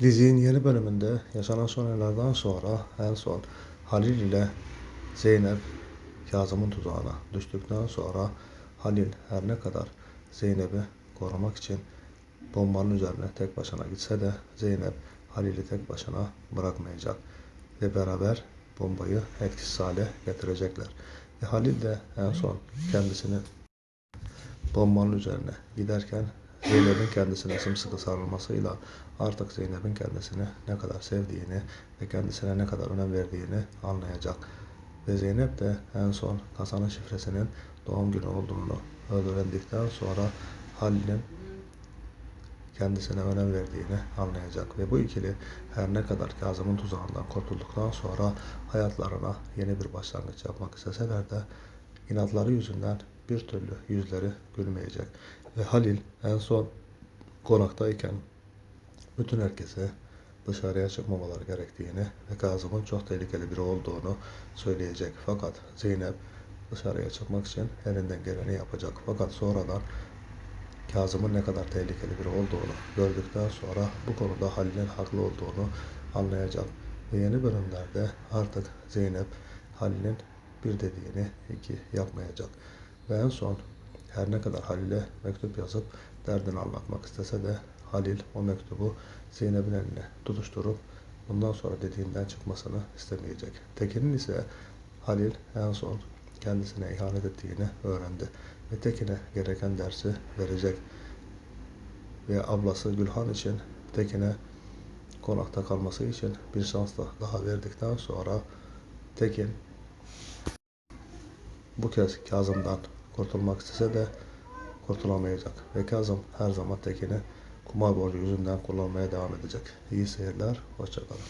Dizinin yeni bölümünde yaşanan son olaylardan sonra en son Halil ile Zeynep Kazım'ın tuzağına düştükten sonra Halil her ne kadar Zeynep'i korumak için bombanın üzerine tek başına gitse de Zeynep Halil'i tek başına bırakmayacak ve beraber bombayı etkisiz hale getirecekler. Ve Halil de en son kendisini bombanın üzerine giderken Zeynep'in kendisine sımsıkı sarılmasıyla artık Zeynep'in kendisini ne kadar sevdiğini ve kendisine ne kadar önem verdiğini anlayacak. Ve Zeynep de en son kasanın şifresinin doğum günü olduğunu öğrendikten sonra Halil'in kendisine önem verdiğini anlayacak ve bu ikili her ne kadar Kazım'ın tuzağından kurtulduktan sonra hayatlarına yeni bir başlangıç yapmak isteseler de inatları yüzünden bir türlü yüzleri gülmeyecek. Ve Halil en son konaktayken bütün herkese dışarıya çıkmamaları gerektiğini ve Kazım'ın çok tehlikeli biri olduğunu söyleyecek. Fakat Zeynep dışarıya çıkmak için elinden geleni yapacak. Fakat sonradan Kazım'ın ne kadar tehlikeli biri olduğunu gördükten sonra bu konuda Halil'in haklı olduğunu anlayacak. Ve yeni bölümlerde artık Zeynep Halil'in bir dediğini iki yapmayacak. Ve en son her ne kadar Halil'e mektup yazıp derdini anlatmak istese de Halil o mektubu Zeynep'in eline tutuşturup bundan sonra dediğinden çıkmasını istemeyecek. Tekin'in ise Halil en son kendisine ihanet ettiğini öğrendi ve Tekin'e gereken dersi verecek. Ve ablası Gülhan için Tekin'e konakta kalması için bir şans da daha verdikten sonra Tekin bu kez Kazım'dan kurtulmak istese de kurtulamayacak. Ve Kazım her zaman Tekin'i kumar borcu yüzünden kullanmaya devam edecek. İyi seyirler, hoşçakalın.